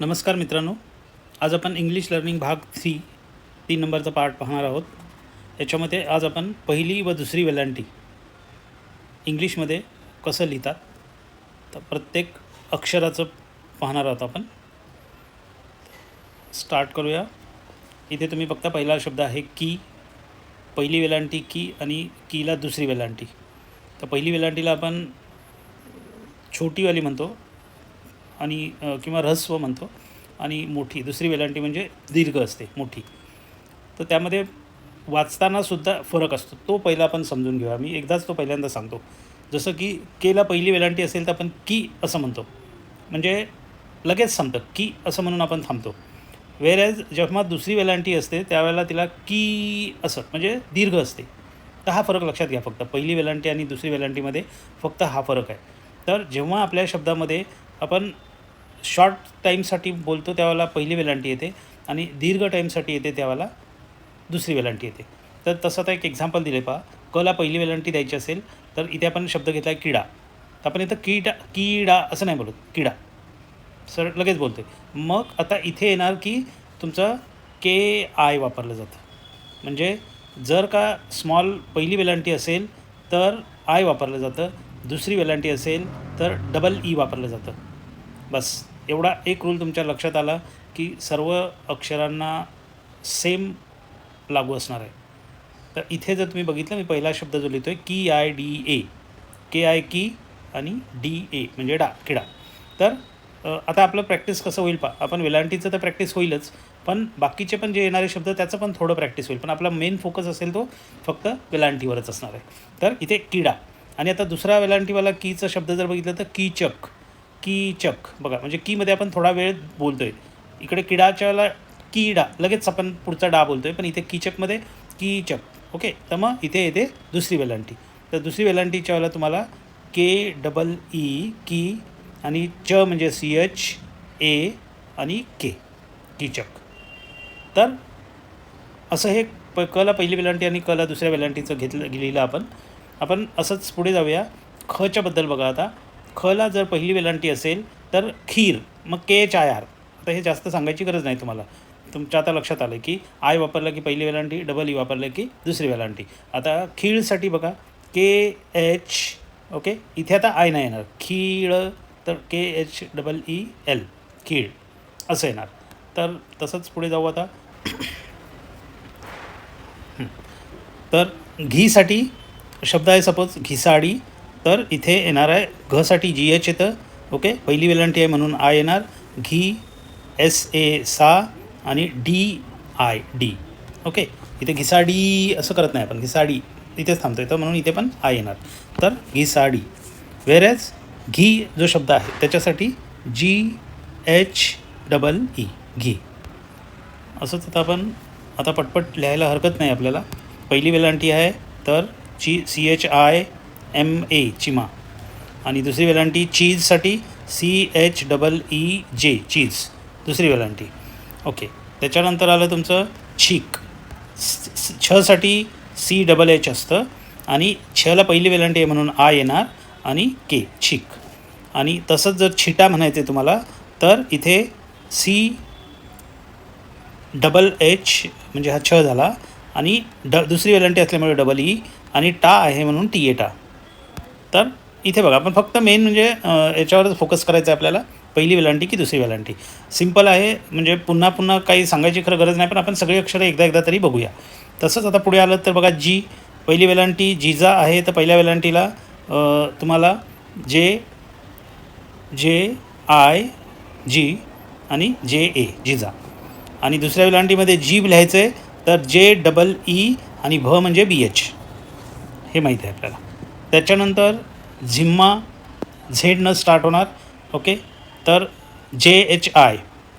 नमस्कार मित्रांनो. आज आपण इंग्लिश लर्निंग भाग थ्री तीन नंबरचा पार्ट पाहणार आहोत. याच्यामध्ये आज आपण पहिली व दुसरी वेलांटी इंग्लिशमध्ये कसं लिहितात तर प्रत्येक अक्षराचं पाहणार आहोत आपण. स्टार्ट करूया. इथे तुम्ही बघता पहिला शब्द आहे की पहिली वेलांटी की आणि कीला दुसरी वेलांटी. तर पहिली वेलांटीला आपण छोटीवाली म्हणतो. आणि किंवा रहस्व म्हणतो आणि मोठी. दुसरी वेलांटी म्हणजे दीर्घ असते मोठी. तर त्यामध्ये वाचतानासुद्धा फरक असतो. तो पहिला आपण समजून घेऊया. मी एकदाच तो पहिल्यांदा सांगतो. जसं की केला पहिली वेलांटी असेल तर आपण की असं म्हणतो. म्हणजे लगेच संपतं. की असं म्हणून आपण थांबतो. वेरॅज जेव्हा दुसरी वेलांटी असते त्यावेळेला तिला की असं म्हणजे दीर्घ असते. तर हा फरक लक्षात घ्या फक्त. पहिली वेलांटी आणि दुसरी वेलांटीमध्ये फक्त हा फरक आहे. तर जेव्हा आपल्या शब्दामध्ये आपण शॉर्ट टाईमसाठी बोलतो त्यावेळेला पहिली वेलांटी येते आणि दीर्घ टाईमसाठी येते त्यावेळेला दुसरी वेलांटी येते. तर तसं आता एक एक्झाम्पल दिले पहा. कला पहिली वेलांटी द्यायची असेल तर इथे आपण शब्द घेतला आहे किडा. तर आपण इथं कीडा किडा असं नाही बोलत किडा. सर लगेच बोलते मग आता इथे येणार की तुमचं के आय वापरलं जातं. म्हणजे जर का स्मॉल पहिली वेलांटी असेल तर आय वापरलं जातं. दुसरी वेलांटी असेल तर डबल ई e वापरलं जातं. बस. एवढा एक रूल तुमच्या लक्षात आला की सर्व अक्षरांना सेम लागू असणार आहे. तर इथे जर तुम्ही बघितलं मी पहिला शब्द जो लिहितो आहे की I D A. K I की आणि डी ए म्हणजे डा किडा तर आता आपलं प्रॅक्टिस कसं होईल पा आपण वेलांटीचं तर प्रॅक्टिस होईलच पण बाकीचे पण जे येणारे शब्द त्याचं पण थोडं प्रॅक्टिस होईल. पण आपला मेन फोकस असेल तो फक्त वेलांटीवरच असणार आहे. तर इथे किडा आणि आता दुसरा वेलांटीवाला कीचा शब्द जर बघितलं तर कीचक. कीचक बघा म्हणजे कीमध्ये आपण थोडा वेळ बोलतो आहे इकडे किडाच्याला कीडा लगेच आपण पुढचा डा बोलतो आहे पण इथे कीचकमध्ये कीचक ओके? तर मग इथे येते दुसरी वेलांटी. तर दुसरी वेलांटीच्या वेळेला तुम्हाला के डबल ई की आणि च म्हणजे सी एच ए आणि के कीचक तर असं हे प कला पहिली वेलांटी आणि कला दुसऱ्या वेलांटीचं घेतलं लिहिलं आपण. आपण असंच पुढे जाऊया. खच्याबद्दल बघा आता. खला जर पहिली वेलांटी असेल तर खीर मग के एच आय आर. आता हे जास्त सांगायची गरज नाही तुम्हाला. तुमच्या आता लक्षात आलं की आय वापरलं की पहिली वेलांटी डबल ई वापरलं की दुसरी वेलांटी. आता खीळसाठी बघा के एच ओके इथे आता आय नाही येणार. खीळ तर K H double E L खीळ असं येणार. तर तसंच पुढे जाऊ आता. तर घीसाठी शब्द आहे सपोज घिसाडी तर इथे येणार आहे. घसाठी जी एच येतं. ओके पहिली वेलांटी आहे म्हणून आय येणार. घी एस ए सा आणि डी आय डी. ओके इथे घिसाडी असं करत नाही आपण. घिसाडी इथेच थांबतो तर म्हणून इथे पण आय येणार. तर घिसाडी वेरॅज घी जो शब्द आहे त्याच्यासाठी जी एच डबल ई घी. असंच आता आपण आता पटपट लिहायला हरकत नाही आपल्याला. पहिली वेलांटी आहे तर ची C H I M A Chima आणि दुसरी वेलांटी चीजसाठी सी एच डबल ई जे चीज. दुसरी वेलांटी. ओके त्याच्यानंतर आलं तुमचं छीक. छसाठी सी डबल एच असतं आणि छला पहिली वेलांटी आहे म्हणून आ येणार आणि के छीक. आणि तसंच जर छिटा म्हणायचं आहे तुम्हाला तर इथे सी डबल एच म्हणजे हा छ झाला. आणि ड दुसरी वेलांटी असल्यामुळे डबल ई e आणि टा आहे म्हणून टी ए टा तर इथे बघा आपण फक्त मेन म्हणजे याच्यावरच फोकस करायचं आहे आपल्याला. पहिली वेलांटी की दुसरी वेलांटी. सिंपल आहे म्हणजे पुन्हा पुन्हा काही सांगायची खरं गरज नाही पण आपण सगळी अक्षरं एकदा एकदा तरी बघूया. तसंच आता पुढे आलं तर बघा जी पहिली वेलांटी जिजा आहे तर पहिल्या वेलांटीला तुम्हाला जे जे आय जी आणि जे ए जिजा आणि दुसऱ्या वेलांटीमध्ये जी लिहायचं आहे तर जे डबल ई आणि भ म्हणजे बी एच हे माहीत आहे आपल्याला. त्याच्यानंतर झिम्मा झेडनं स्टार्ट होणार ओके? तर J H I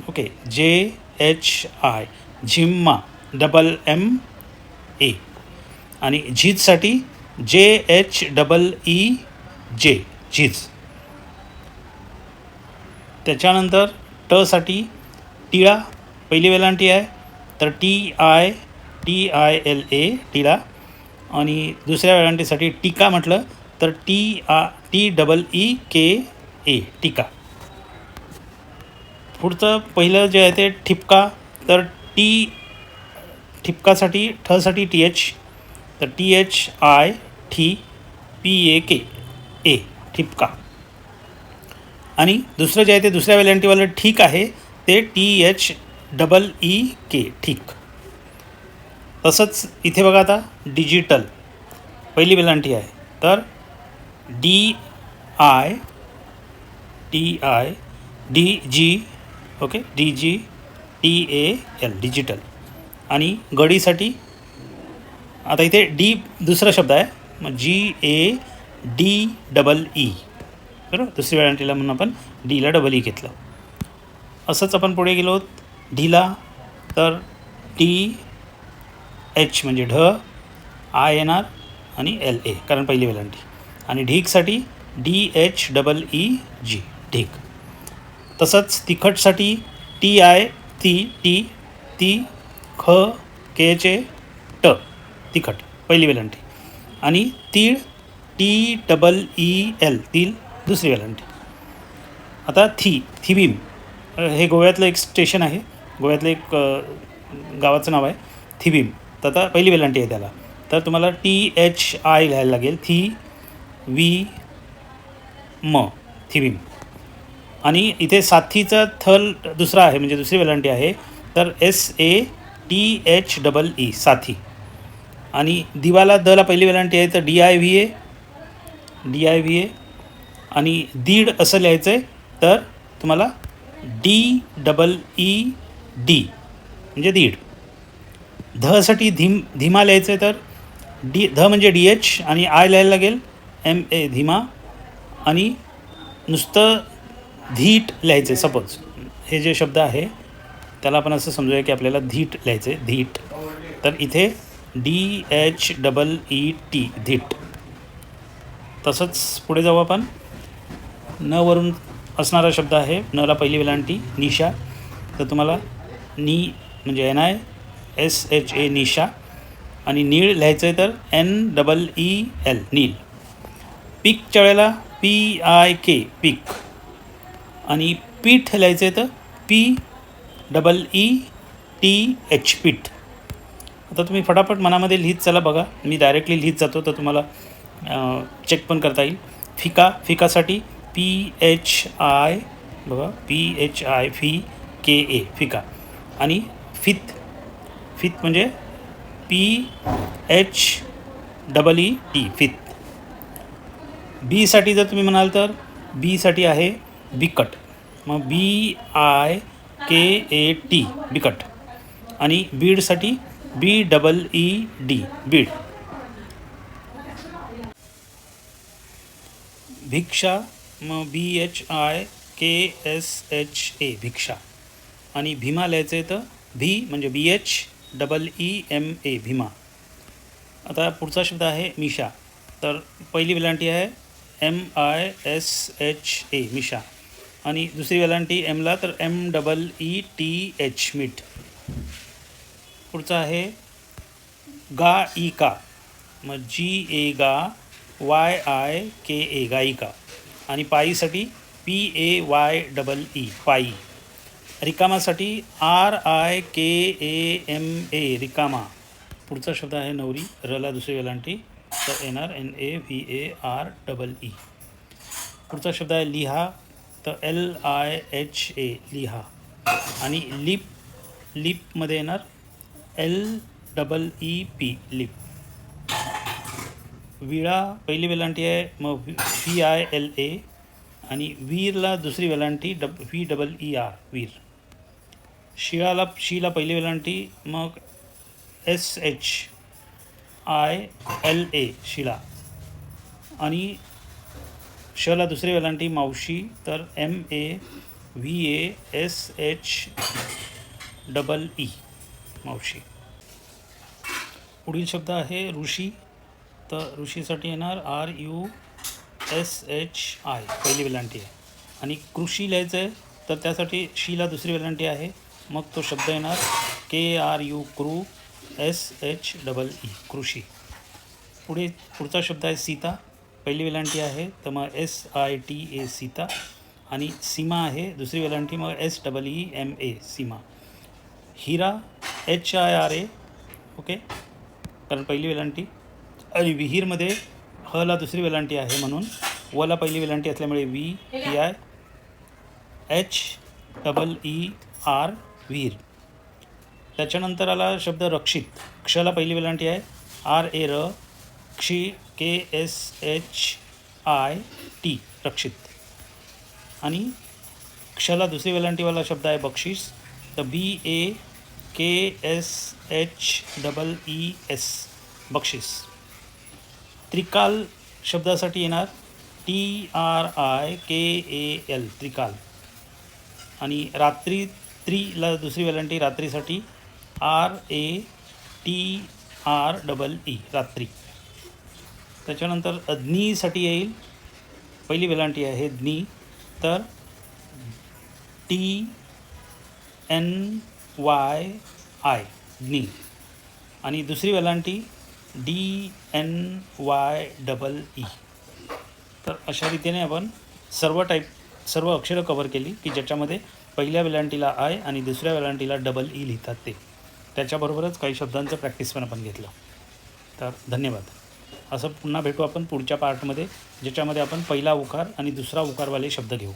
okay? J H I Jhimma double M A. आणि झीजसाठी जे एच डबल ई जे झीज. त्याच्यानंतर टसाठी टिळा पहिली वेलांटी आहे तर T I T I L A टिळा. आणि दुसऱ्या वेलांटीसाठी टीका म्हटलं तर T a T double E K A टीका. पुढचं पहिलं जे आहे ते ठिपका तर टी ठिपकासाठी ठसाठी टी एच तर टी एच आय ठी पी ए के ए ठिपका. आणि दुसरं जे आहे ते दुसऱ्या वेलंटीवालं ठीक आहे ते T H double E K ठीक. तसंच इथे बघा आता डिजिटल पहिली वेलांटी आहे. तर D I T I D G okay D G T A L digital. आणि गडीसाठी आता इथे डी दुसरा शब्द आहे मग G A D double E. बरोबर? दुसरी वेळांटीला म्हणून आपण डीला डबल ई घेतलं. असंच आपण पुढे गेलो ढीला तर टी एच म्हणजे ढ आय एन आर आणि एल ए कारण पहिली वेलांटी. आणि ढीकसाठी D H double E G ढीक तसंच तिखटसाठी टी आय ती टी ती ख के चे ट तिखट पहिली वेलांटी. आणि तीळ टी डबल ई एल तील दुसरी वेलांटी. आता थी थिबीम. हे गोव्यातलं एक स्टेशन आहे. गोव्यातलं एक गावाचं नाव आहे. थिबीम. तर आता पहिली वेलांटी आहे त्याला. तर तुम्हाला टी एच आय लिहायला लागेल. थी वी म थिबीम. आणि इथे साथीचा थल दुसरा आहे म्हणजे दुसरी वेलांटी आहे. तर S A T H double E साथी. आणि दिवाला दला पहिली वेलांटी आहे तर D I V A D I V A आणि दीड असं लिहायचं आहे तर तुम्हाला डी डबल ई डी म्हणजे दीड. धसाठी धीम धीमा लिहायचं आहे तर डी ध म्हणजे डी एच आणि आय लिहायला लागेल एम ए धीमा आणि नुसतं धीट लिहायचं आहे सपोज हे जे शब्द आहे त्याला आपण असं समजूया की आपल्याला धीट लिहायचं आहे धीट. तर इथे D H double E T धीट. तसंच पुढे जाऊ आपण. न वरून असणारा शब्द आहे नला पहिली वेलांटी निशा. तर तुम्हाला नी म्हणजे N I S H A निशा आणि नीळ लिहायचं आहे तर एन डबल ई एल नील. पीकच्या वेळेला पी आय के पीक. आणि पीठ लिहायचं आहे तर P double E T H पीठ. आता तुम्ही फटाफट मनामध्ये लिहित चला बघा. मी डायरेक्टली लिहित जातो तर तुम्हाला चेक पण करता येईल. फिका फिकासाठी पी एच आय बघा पी एच आय फी के ए फिका. आणि फित फित म्हणजे P H double E T फित. बीसाठी जर तुम्ही म्हणाल तर बीसाठी आहे बिकट. मग B I K A T बिकट. आणि बीडसाठी बी डबल ई डी बीड. भिक्षा मग B H I K S H A भिक्षा. आणि भीमालयाचे तर भी म्हणजे B H double E M A Bhima. आता पुढचा शब्द आहे मिशा. तर पहिली वेलांटी आहे M I S H A मिशा. आणि दुसरी वेलांटी एमला तर M double E T H मीठ. पुढचा आहे गा ई का. मग जी ए गा वाय आय के ए गायिका आणि पायीसाठी P A Y double E पायी. रिकामासाठी R I K A M A रिकामा. पुढचा शब्द आहे नवरी रला दुसरी वेलांटी. तर N R N A V A R double E. पुढचा शब्द आहे लिहा. तर एल आय एच ए लिहा. आणि लिप लिपमध्ये येणार एल डबल ई पी लिप. विळा पहिली वेलांटी आहे मग व्ही आय एल ए. आणि वीरला दुसरी वेलांटी डब व्ही डबल ई आर वीर. शिळाला शीला पहिली वेलांटी मग S H I L A शिला. आणि शला दुसरी वेलांटी मावशी तर M A V A S H double E मावशी. पुढील शब्द आहे ऋषी. तर ऋषीसाठी येणार R U S H I पहिली वेलांटी आहे. आणि कृषी लिहायचं आहे तर त्यासाठी शीला दुसरी वेलांटी आहे. मग तो शब्द येणार के आर यू क्रू एस एच डबल ई कृषी. पुढे पुढचा शब्द आहे सीता. पहिली वेलांटी आहे तर मग एस आय टी ए सीता. आणि सीमा आहे दुसरी वेलांटी मग S double E M A Seema. Hira H I R A okay कारण पहिली वेलांटी. आणि विहीरमध्ये हला दुसरी वेलांटी आहे म्हणून. वला पहिली वेलांटी असल्यामुळे V P I H double E R वीर. त्याच्यानंतर आला शब्द रक्षित. क्षला पहिली वेलांटी आहे. आर ए र क्षी K S H I T रक्षित. आणि क्षला दुसरी वेलांटीवाला शब्द आहे बक्षीस. तर B A K S H double E S बक्षीस. त्रिकाल शब्दासाठी येणार. T R I K A L त्रिकाल. आणि रात्री त्रीला दुसरी वेलांटी रात्रीसाठी R A T R double E रात्री. त्याच्यानंतर अग्नीसाठी येईल. पहिली वेलांटी आहे ज्ञी तर टी एन वाय आय ज्ञी आणि दुसरी वेलांटी D N Y double E. तर अशा रीतीने आपण सर्व टाईप सर्व अक्षरं कवर केली की ज्याच्यामध्ये पहिल्या वेलांटीला आय आणि दुसऱ्या वेलांटीला डबल ई लिहितात ते. त्याच्याबरोबरच काही शब्दांचं प्रॅक्टिस पण आपण घेतलं. तर धन्यवाद. असं पुन्हा भेटू आपण पुढच्या पार्टमध्ये ज्याच्यामध्ये आपण पहिला उकार आणि दुसरा उकारवाले शब्द घेऊ.